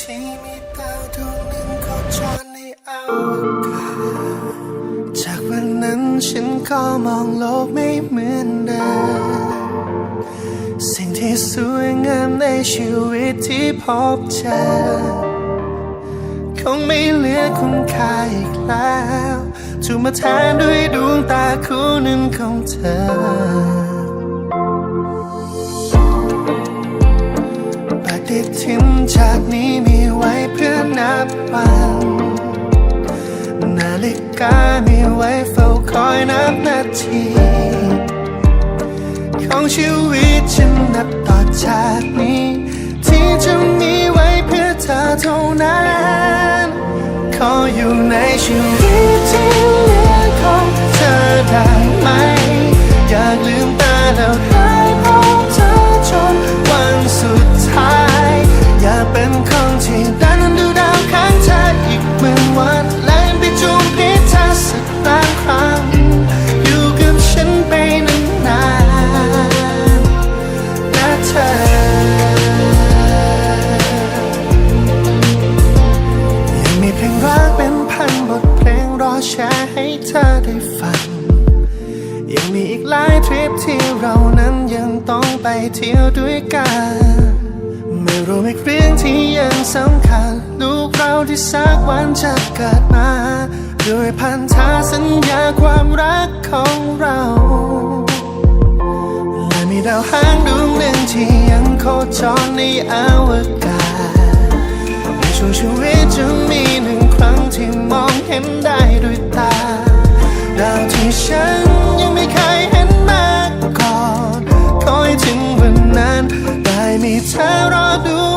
ที่มีดาวดวงหนึ่งโคจรในอวกาศจากวันนั้นฉันก็มองโลกไม่เหมือนเดิมสิ่งที่สวยงามในชีวิตที่พบเจอคงไม่เหลือคุณค่าอีกแล้วถูกมาแทนด้วยดวงตาคู่หนึ่งของเธอปฏิทินจากนี้ วัน นาฬิกามีไว้เฝ้าคอยนับนาที ของชีวิตฉันนับต่อจากนี้ ที่จะมีไว้เพื่อเธอเท่านั้น ขออยู่ในชีวิตที่เหลือของเธอได้ไหม อยากลืมตาแล้วได้พบเธอจนวันสุดท้าย อยากเป็น ด้วยพันธสัญญาความรักของเราและมีดาวหางดวงหนึ่งที่ยังโคจรในอวกาศในช่วงชีวิตจะมีหนึ่งครั้งที่มองเห็นได้ด้วยตาดาวที่ฉันยังไม่เคยเห็นมาก่อนคอยถึงวันนั้นได้มีเธอรอดู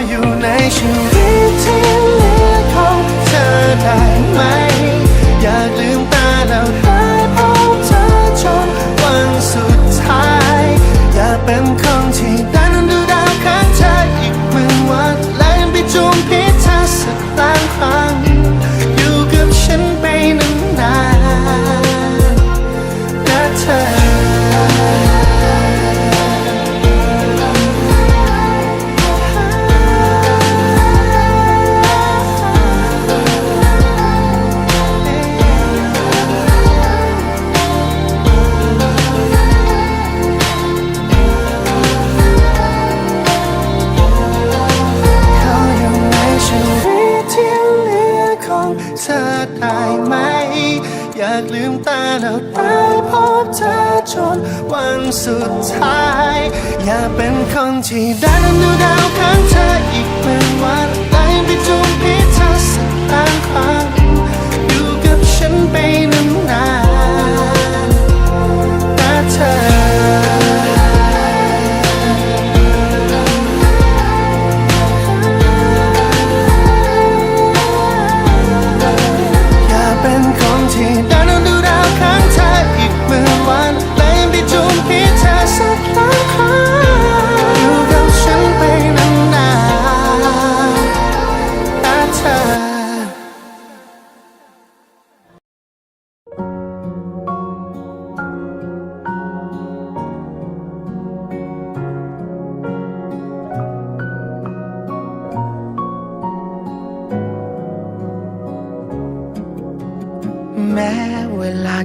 ออยู่ในชีวิตที่ สุดท้าย อย่าเป็นคนที่ได้นั้นดูดาวข้าง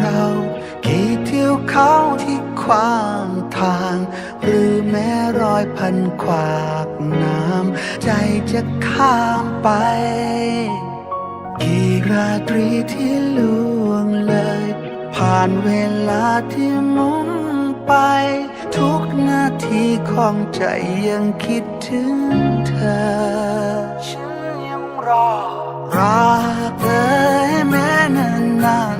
เรา กี่เที่ยวเขาที่ขวางทาง หรือแม้รอยพันขวากน้ำ ใจจะข้ามไป กี่ราตรีที่ล่วงเลย ผ่านเวลาที่มุนไป ทุกนาทีของใจยังคิดถึงเธอ ฉันยังรอ รักเธอให้แม้นานาน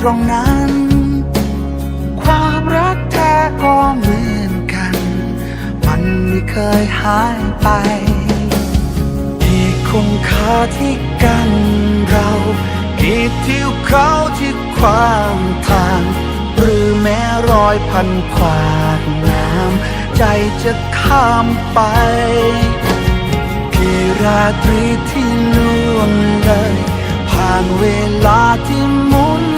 ตรงนั้น ความรักแท้ก็เหมือนกัน มันไม่เคยหายไปที่คงคาที่กันเรากีดที่เขาที่ความทาง หรือแม้รอยพันขวากน้ำใจจะข้ามไปกี่ราตรีที่ล่วงเลยผ่านเวลาที่หมุน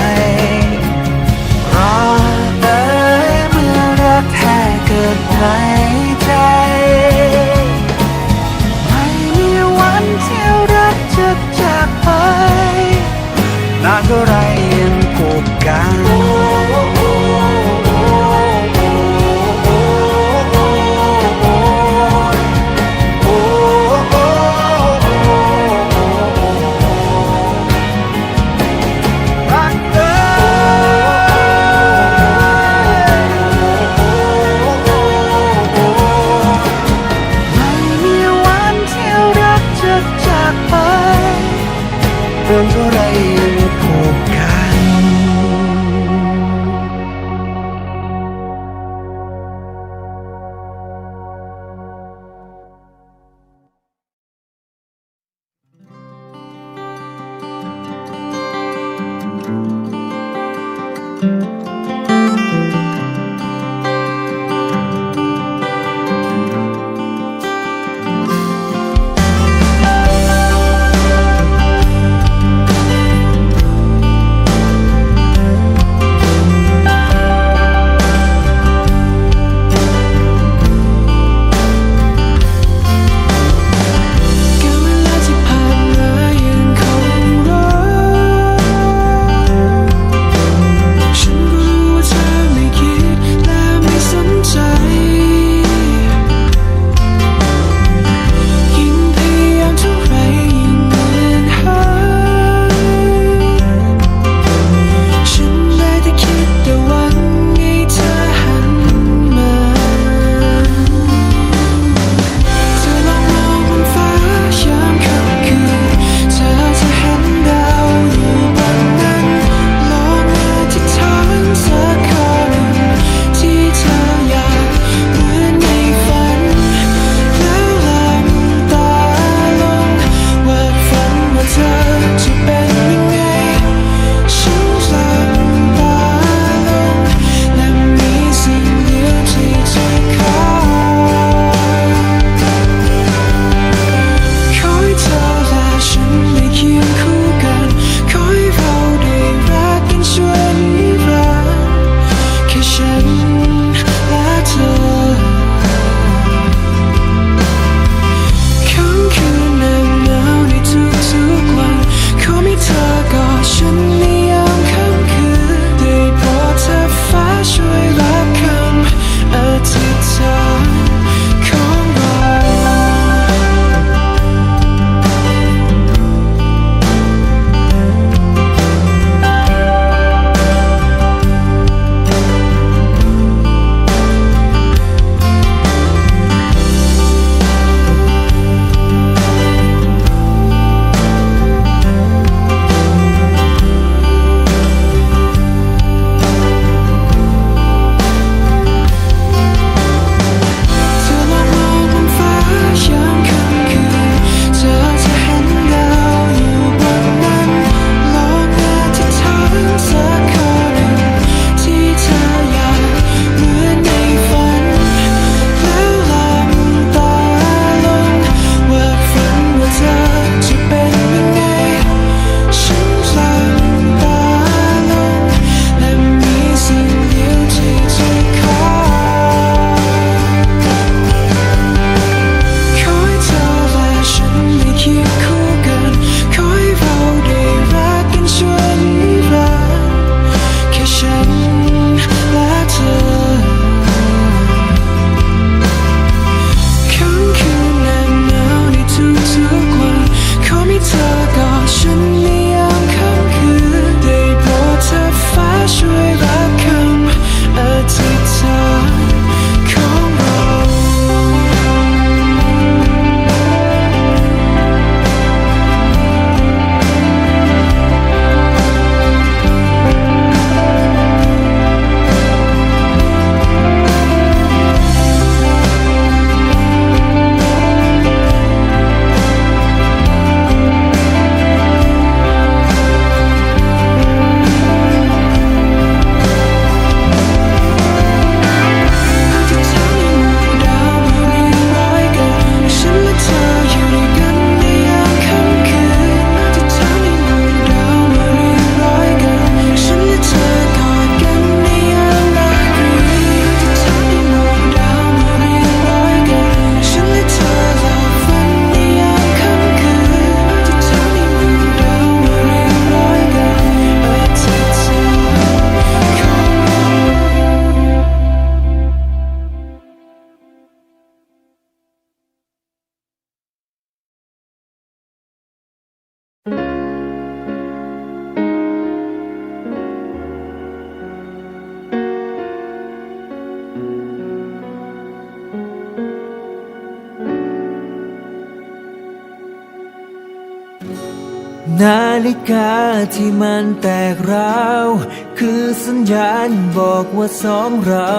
า นาฬิกาที่มันแตกร้าว คือสัญญาณบอกว่าสองเรา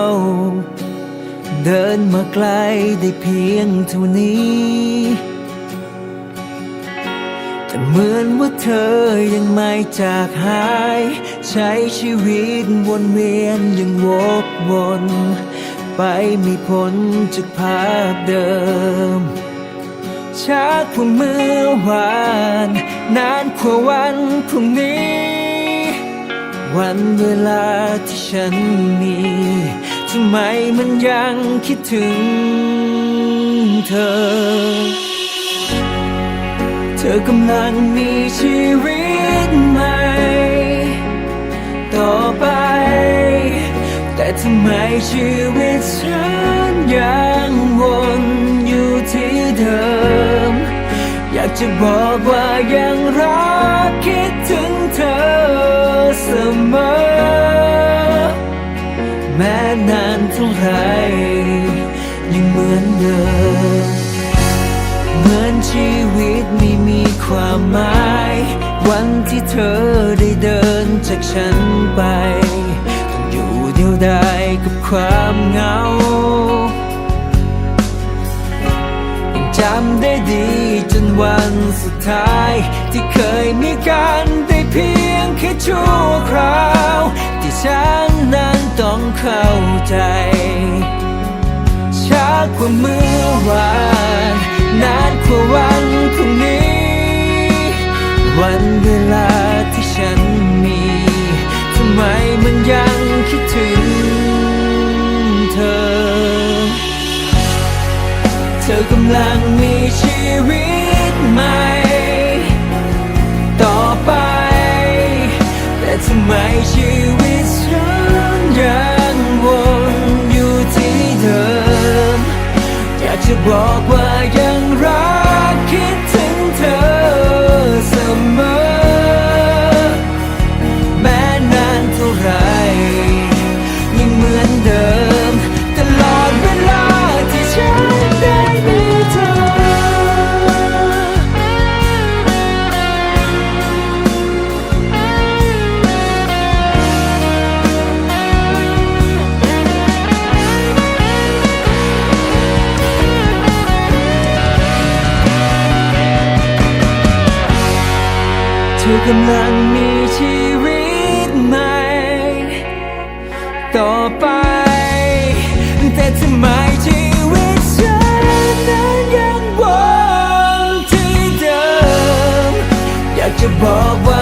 เดินมาไกลได้เพียงเท่านี้ แต่เหมือนว่าเธอยังไม่จากหาย ใช้ชีวิตวนเวียนยังวกวน ไปไม่พ้นจากภาพเดิมชากว่าเมื่อวาน นานกว่าวันพรุ่งนี้ วันเวลาที่ฉันมีทำไมมันยังคิดถึงเธอ เธอกำลังมีชีวิตใหม่ ต่อไป แต่ทำไมชีวิตฉันยังวนอยู่ที่เดิม จะบอกว่ายังรักคิดถึงเธอเสมอ แม้นานเท่าไหรยังเหมือนเดิม เหมือนชีวิตไม่มีความหมาย วันที่เธอได้เดินจากฉันไป ต้องอยู่เดียวดายกับความเหงา จำได้ดีจนวันสุดท้าย ที่เคยมีกันได้เพียงแค่ชั่วคราว ที่ฉันนั้นต้องเข้าใจช้ากว่าเมื่อวานนานกว่าวันพรุ่งนี้ วันเวลา อ กำลังมีชีวิตใหม่ ต่อไป แต่ทำไมชีวิตฉันนั้นยังวนที่เดิม อยากจะบอกว่า